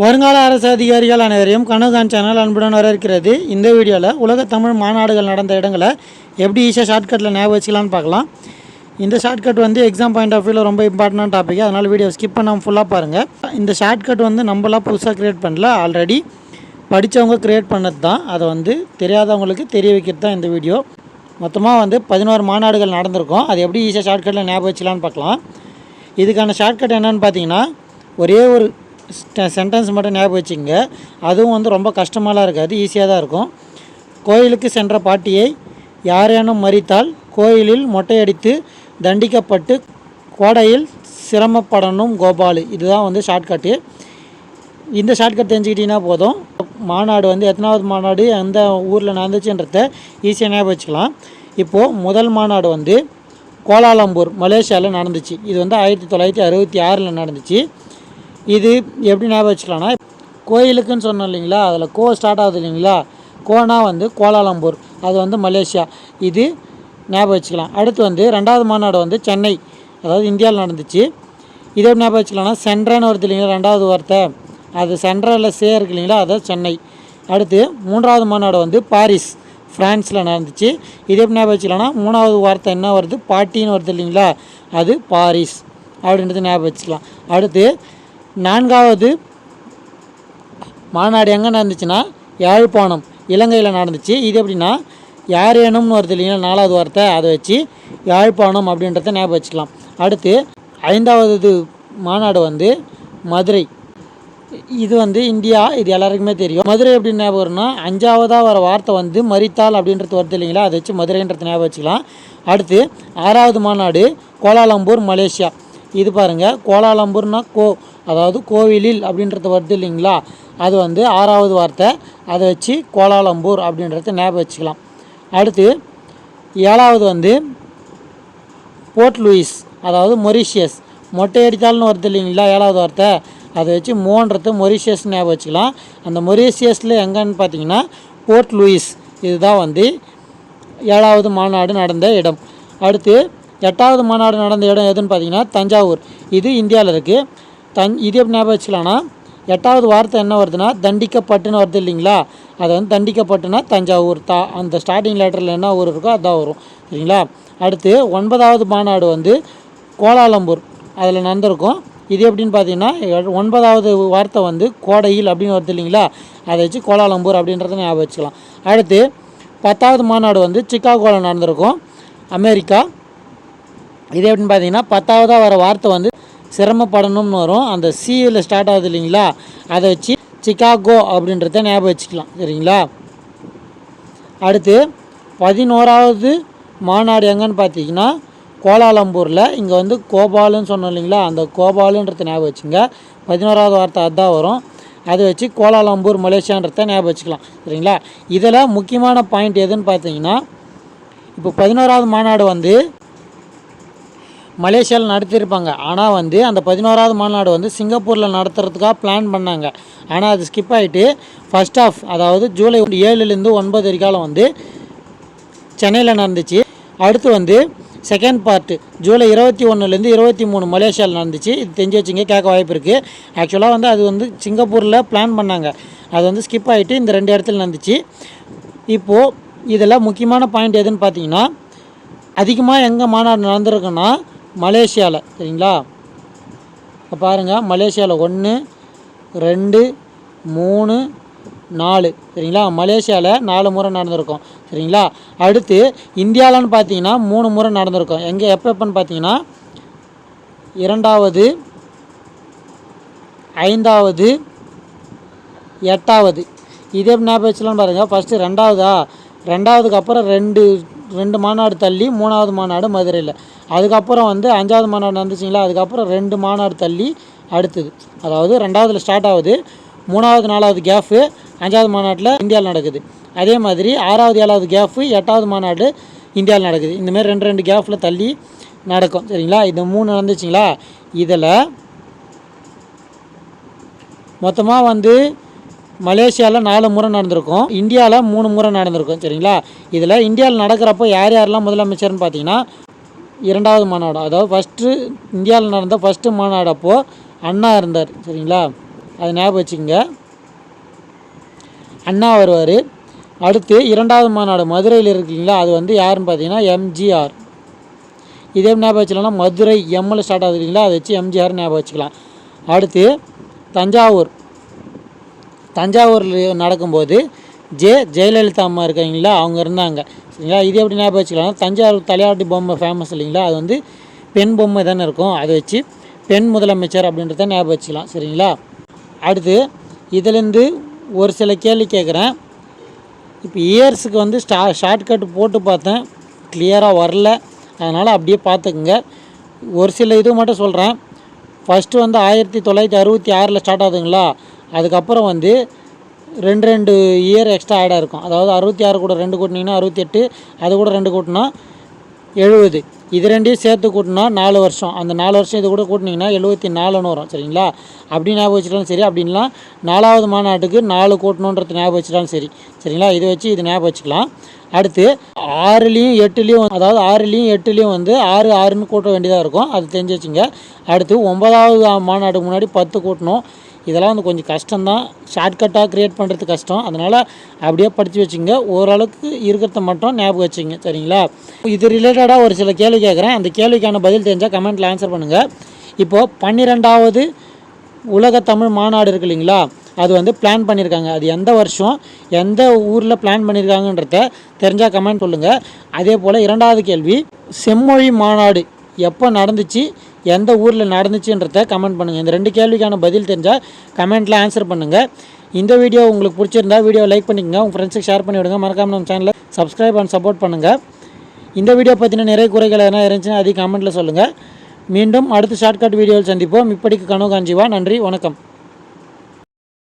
வருங்கால அரசு அதிகாரிகள் அனைவரையும் கனகான் சேனல் அன்புடன் வரவேற்கிறது. இந்த வீடியோவில் உலக தமிழ் மாநாடுகள் நடந்த இடங்களை எப்படி ஈஸியாக ஷார்ட்கட்டில் ஞாபகம் வச்சுக்கலாம்னு பார்க்கலாம். இந்த ஷார்ட்கட் வந்து எக்ஸாம் பாயிண்ட் ஆஃப் வியூவில் ரொம்ப இம்பார்ட்டன்ட் டாபிக் அதனால் வீடியோ ஸ்கிப் பண்ணாமல் ஃபுல்லாக பாருங்கள் இந்த ஷார்ட்கட் வந்து நம்மளாம் புதுசாக க்ரியேட் பண்ணல. ஆல்ரெடி படித்தவங்க க்ரியேட் பண்ணது தான். அதை வந்து தெரியாதவங்களுக்கு தெரிய வைக்கிறது தான் இந்த வீடியோ. மொத்தமாக வந்து பதினோரு மாநாடுகள் நடந்திருக்கும். அது எப்படி ஈஸியாக ஷார்ட்கட்டில் ஞாபகம் வச்சுக்கலான்னு பார்க்கலாம். இதுக்கான ஷார்ட்கட் என்னென்னு பார்த்தீங்கன்னா ஒரே ஒரு சென்டென்ஸ் மட்டும் ஞாபகம் வச்சுங்க அதுவும் வந்து ரொம்ப கஷ்டமாலாம் இருக்காது ஈஸியாக தான் இருக்கும். கோயிலுக்கு சென்ற பாட்டியை யாரேனும் மறித்தால் கோயிலில் மொட்டையடித்து தண்டிக்கப்பட்டு கோடையில் சிரமப்படணும் கோபாலு. இதுதான் வந்து ஷார்ட்கட்டு இந்த ஷார்ட்கட் தெரிஞ்சுக்கிட்டிங்கன்னா போதும். மாநாடு வந்து எத்தனாவது மாநாடு எந்த ஊரில் நடந்துச்சுன்றத ஈஸியாக ஞாபகம் வச்சுக்கலாம். இப்போது முதல் மாநாடு வந்து கோலாலம்பூர் மலேசியாவில் நடந்துச்சு. இது வந்து ஆயிரத்தி தொள்ளாயிரத்தி அறுபத்தி ஆறில் நடந்துச்சு. இது எப்படி ஞாபகம் வச்சுக்கலாம்னா கோயிலுக்குன்னு சொன்னோம் இல்லைங்களா அதில் கோ ஸ்டார்ட் ஆகுது இல்லைங்களா கோனா வந்து கோலாலம்பூர் அது வந்து மலேசியா. இது ஞாபகம் வச்சுக்கலாம். அடுத்து வந்து ரெண்டாவது மாநாடு வந்து சென்னை அதாவது இந்தியாவில் நடந்துச்சு. இதை எப்படி ஞாபகம் வச்சுக்கலாம்னா சென்ட்ரன்னு வருது இல்லைங்களா ரெண்டாவது வார்த்தை. அது சென்ட்ரலில் சே இருக்கு இல்லைங்களா அதான் சென்னை. அடுத்து மூன்றாவது மாநாடு வந்து பாரிஸ் ஃப்ரான்ஸில் நடந்துச்சு. இது எப்படி ஞாபகம் வச்சுக்கலாம்னா மூணாவது வார்த்தை என்ன வருது பாட்டின்னு வருது இல்லைங்களா அது பாரிஸ் அப்படின்றது ஞாபகம் வச்சுக்கலாம். அடுத்து நான்காவது மாநாடு எங்கே நடந்துச்சுன்னா யாழ்ப்பாணம் இலங்கையில் நடந்துச்சு. இது எப்படின்னா யாரேனும்னு வருது இல்லைங்களா நாலாவது வார்த்தை அதை வச்சு யாழ்ப்பாணம் அப்படின்றத ஞாபகம் வச்சுக்கலாம். அடுத்து ஐந்தாவது மாநாடு வந்து மதுரை. இது வந்து இந்தியா இது எல்லாருக்குமே தெரியும். மதுரை அப்படின்னு ஞாபகம் வரும்னா அஞ்சாவதாக வர வார்த்தை வந்து மரித்தால் அப்படின்றது வருது இல்லைங்களா? அதை வச்சு மதுரைன்றது ஞாபகம் வச்சுக்கலாம். அடுத்து ஆறாவது மாநாடு கோலாலம்பூர் மலேசியா. இது பாருங்கள் கோலாலம்பூர்னா கோ அதாவது கோவிலில் அப்படின்றது வருது இல்லைங்களா? அது வந்து ஆறாவது வார்த்தை. அதை வச்சு கோலாலம்பூர் அப்படின்றத ஞாபகம் வச்சுக்கலாம். அடுத்து ஏழாவது வந்து போர்ட் லூயிஸ் அதாவது மொரிஷியஸ். மொட்டை அடித்தால்னு வருது இல்லைங்களா ஏழாவது வார்த்தை. அதை வச்சு மூன்றது மொரிஷியஸ் ஞாபகம் வச்சுக்கலாம். அந்த மொரிஷியஸில் எங்கன்னு பார்த்தீங்கன்னா போர்ட் லூயிஸ். இதுதான் வந்து ஏழாவது மாநாடு நடந்த இடம். அடுத்து எட்டாவது மாநாடு நடந்த இடம் எதுன்னு பார்த்தீங்கன்னா தஞ்சாவூர். இது இந்தியாவில் இருக்குது தன் இது எப்படி ஞாபகம் வச்சுக்கலாம்னா எட்டாவது வார்த்தை என்ன வருதுன்னா தண்டிக்கப்பட்டுன்னு வருது இல்லைங்களா? அது வந்து தண்டிக்கப்பட்டுன்னா தஞ்சாவூர் தா அந்த ஸ்டார்டிங் லெட்டரில் என்ன ஊர் இருக்கோ அதான் வரும். சரிங்களா? அடுத்து ஒன்பதாவது மாநாடு வந்து கோலாலம்பூர். அதில் நடந்திருக்கும். இது எப்படின்னு பார்த்தீங்கன்னா ஒன்பதாவது வார்த்தை வந்து கோடையில் அப்படின்னு வருது இல்லைங்களா? அதை வச்சு கோலாலம்பூர் அப்படின்றத ஞாபகம் வச்சுக்கலாம். அடுத்து பத்தாவது மாநாடு வந்து சிக்காகோவில் நடந்திருக்கும். அமெரிக்கா. இது எப்படின்னு பார்த்தீங்கன்னா பத்தாவதாக வர வார்த்தை வந்து சிரமப்படணும்னு வரும். அந்த சியில் ஸ்டார்ட் ஆகுது இல்லைங்களா? அதை வச்சு சிக்காகோ அப்படின்றத ஞாபகம் வச்சுக்கலாம். சரிங்களா? அடுத்து பதினோராவது மாநாடு எங்கன்னு பார்த்தீங்கன்னா கோலாலம்பூரில். இங்கே வந்து கோபாலுன்னு சொன்னோம் இல்லைங்களா? அந்த கோபாலுன்றத ஞாபகம் வச்சுங்க. பதினோராவது வார்த்தை அதுதான் வரும். அதை வச்சு கோலாலம்பூர் மலேசியான்றத ஞாபகம் வச்சுக்கலாம். சரிங்களா? இதில் முக்கியமான பாயிண்ட் எதுன்னு பார்த்தீங்கன்னா இப்போ பதினோராவது மாநாடு வந்து மலேசியாவில் நடத்தியிருப்பாங்க. ஆனால் வந்து அந்த பதினோராவது மாநாடு வந்து சிங்கப்பூரில் நடத்துறதுக்காக பிளான் பண்ணாங்க. ஆனால் அது ஸ்கிப் ஆகிட்டு ஃபஸ்ட் ஆஃப் அதாவது ஜூலை ஏழுலேருந்து ஒன்பது வரைக்காலம் வந்து சென்னையில் நடந்துச்சு. அடுத்து வந்து செகண்ட் பார்ட்டு ஜூலை இருபத்தி ஒன்றுலேருந்து இருபத்தி மூணு மலேசியாவில் நடந்துச்சு. இது தெரிஞ்சு வச்சுங்க கேட்க வாய்ப்பு இருக்குது ஆக்சுவலாக வந்து அது வந்து சிங்கப்பூரில் பிளான் பண்ணாங்க. அது வந்து ஸ்கிப் ஆகிட்டு இந்த ரெண்டு இடத்துல நடந்துச்சு. இப்போது இதில் முக்கியமான பாயிண்ட் எதுன்னு பார்த்தீங்கன்னா அதிகமாக எங்கே மாநாடு நடந்திருக்குன்னா மலேசியாவில் சரிங்களா? இப்போ பாருங்கள் மலேசியாவில் ஒன்று ரெண்டு மூணு நாலு சரிங்களா? மலேசியாவில் நாலு முறை நடந்திருக்கும் சரிங்களா? அடுத்து இந்தியாவிலன்னு பார்த்தீங்கன்னா மூணு முறை நடந்திருக்கும். எங்கே எப்போ எப்போன்னு பார்த்தீங்கன்னா இரண்டாவது ஐந்தாவது எட்டாவது. இதே ஞாபகம் வச்சுலாம் பாருங்கள் ஃபஸ்ட்டு ரெண்டாவதா? ரெண்டாவதுக்கு அப்புறம் ரெண்டு ரெண்டு மாநாடு தள்ளி மூணாவது மாநாடு மதுரையில். அதுக்கப்புறம் வந்து அஞ்சாவது மாநாடு நடந்துச்சுங்களா? அதுக்கப்புறம் ரெண்டு மாநாடு தள்ளி அடுத்தது. அதாவது ரெண்டாவதுல ஸ்டார்ட் ஆகுது. மூணாவது நாலாவது கேஃபு அஞ்சாவது மாநாட்டில் இந்தியாவில் நடக்குது. அதே மாதிரி ஆறாவது ஏழாவது கேஃபு எட்டாவது மாநாடு இந்தியாவில் நடக்குது. இந்தமாரி ரெண்டு ரெண்டு கேஃபில் தள்ளி நடக்கும். சரிங்களா? இது மூணு நடந்துச்சுங்களா? இதில் மொத்தமாக வந்து மலேசியாவில் நாலு முறை நடந்திருக்கும். இந்தியாவில் மூணு முறை நடந்திருக்கும் சரிங்களா? இதில் இந்தியாவில் நடக்கிறப்போ யார் யாரெல்லாம் முதலமைச்சர்னு பார்த்தீங்கன்னா இரண்டாவது மாநாடு அதாவது ஃபஸ்ட்டு இந்தியாவில் நடந்த ஃபஸ்ட்டு மாநாடு அப்போது அண்ணா இருந்தார் சரிங்களா? அது ஞாபகம் வச்சுக்கோங்க. அண்ணா வருவார். அடுத்து இரண்டாவது மாநாடு மதுரையில் இருக்கீங்களா அது வந்து யாருன்னு பார்த்தீங்கன்னா எம்ஜிஆர். இதே ஞாபகம் வச்சுக்கலாம்னா மதுரை எம்மில் ஸ்டார்ட் ஆகுது இல்லைங்களா? அதை வச்சு எம்ஜிஆர் ஞாபகம் வச்சுக்கலாம். அடுத்து தஞ்சாவூர். தஞ்சாவூரில் நடக்கும்போது ஜே ஜெயலலிதா அம்மா இருக்காங்களா? அவங்க இருந்தாங்க. சரிங்களா? இது எப்படி ஞாபகம் வச்சுக்கலாம் தஞ்சாவூர் தலையாட்டி பொம்மை ஃபேமஸ் இல்லைங்களா? அது வந்து பெண் பொம்மை தானே இருக்கும். அதை வச்சு பெண் முதலமைச்சர் அப்படின்றத ஞாபகம் வச்சுக்கலாம். சரிங்களா? அடுத்து இதுலேருந்து ஒரு சில கேள்வி கேட்குறேன். இப்போ இயர்ஸுக்கு வந்து ஸ்டா ஷார்ட்கட் போட்டு பார்த்தேன். கிளியராக வரல. அதனால் அப்படியே பார்த்துக்குங்க. ஒரு சில இது மட்டும் சொல்கிறேன் ஃபஸ்ட்டு வந்து ஆயிரத்தி தொள்ளாயிரத்தி அறுபத்தி ஆறில் ஸ்டார்ட் ஆகுதுங்களா? அதுக்கப்புறம் வந்து ரெண்டு ரெண்டு இயர் எக்ஸ்ட்ரா ஆடாக இருக்கும். அதாவது அறுபத்தி ஆறு கூட ரெண்டு கூட்டினீங்கன்னா அறுபத்தி எட்டு அது கூட ரெண்டு கூட்டினா எழுபது. இது ரெண்டையும் சேர்த்து கூட்டினா நாலு வருஷம். அந்த நாலு வருஷம் இது கூட கூட்டினீங்கன்னா எழுபத்தி நாலுன்னு வரும் சரிங்களா? அப்படி ஞாபகம் வச்சுட்டாலும் சரி அப்படின்னா நாலாவது மாநாட்டுக்கு நாலு கூட்டணுன்றது ஞாபகம் வச்சுட்டாலும் சரி சரிங்களா? இதை வச்சு இது ஞாபகம் வச்சுக்கலாம். அடுத்து ஆறுலேயும் எட்டுலேயும் அதாவது ஆறுலேயும் எட்டுலேயும் வந்து ஆறு ஆறுன்னு கூட்ட வேண்டியதாக இருக்கும். அது தெரிஞ்சு வச்சுங்க. அடுத்து ஒன்பதாவது மாநாட்டுக்கு முன்னாடி பத்து கூட்டணும். இதெல்லாம் வந்து கொஞ்சம் கஷ்டம்தான். ஷார்ட்கட்டாக க்ரியேட் பண்ணுறது கஷ்டம். அதனால் அப்படியே படித்து வச்சுங்க. ஓரளவுக்கு இருக்கிறத மட்டும் ஞாபகம் வச்சுங்க. சரிங்களா? இது ரிலேட்டடாக ஒரு சில கேள்வி கேட்குறேன். அந்த கேள்விக்கான பதில் தெரிஞ்சால் கமெண்ட்டில் ஆன்சர் பண்ணுங்கள் இப்போது பன்னிரெண்டாவது உலக தமிழ் மாநாடு இருக்கு இல்லைங்களா? அது வந்து பிளான் பண்ணியிருக்காங்க அது எந்த வருஷம்? எந்த ஊரில் பிளான் பண்ணியிருக்காங்கன்றத தெரிஞ்சால் கமெண்ட் சொல்லுங்கள் அதே போல் இரண்டாவது கேள்வி செம்மொழி மாநாடு எப்போ நடந்துச்சு? எந்த ஊரில் நடந்துச்சுன்றத கமெண்ட் பண்ணுங்கள் இந்த ரெண்டு கேள்விக்கான பதில் தெரிஞ்சால் கமெண்ட்டில் ஆன்சர் பண்ணுங்கள் இந்த வீடியோ உங்களுக்கு பிடிச்சிருந்தா வீடியோ லைக் பண்ணிக்கோங்க. உங்கள் ஃப்ரெண்ட்ஸுக்கு ஷேர் பண்ணி விடுங்க. மறக்காம நம்ம சேனலை சப்ஸ்கிரைப் அண்ட் சப்போர்ட் பண்ணுங்கள் இந்த வீடியோ பற்றின நிறைய குறைகள் எதனா இருந்துச்சுன்னா அதிக கமெண்ட்டில் சொல்லுங்கள் மீண்டும் அடுத்த ஷார்ட்கட் வீடியோவில் சந்திப்போம். இப்படிக்கு கனவு காஞ்சிவா நன்றி. வணக்கம்.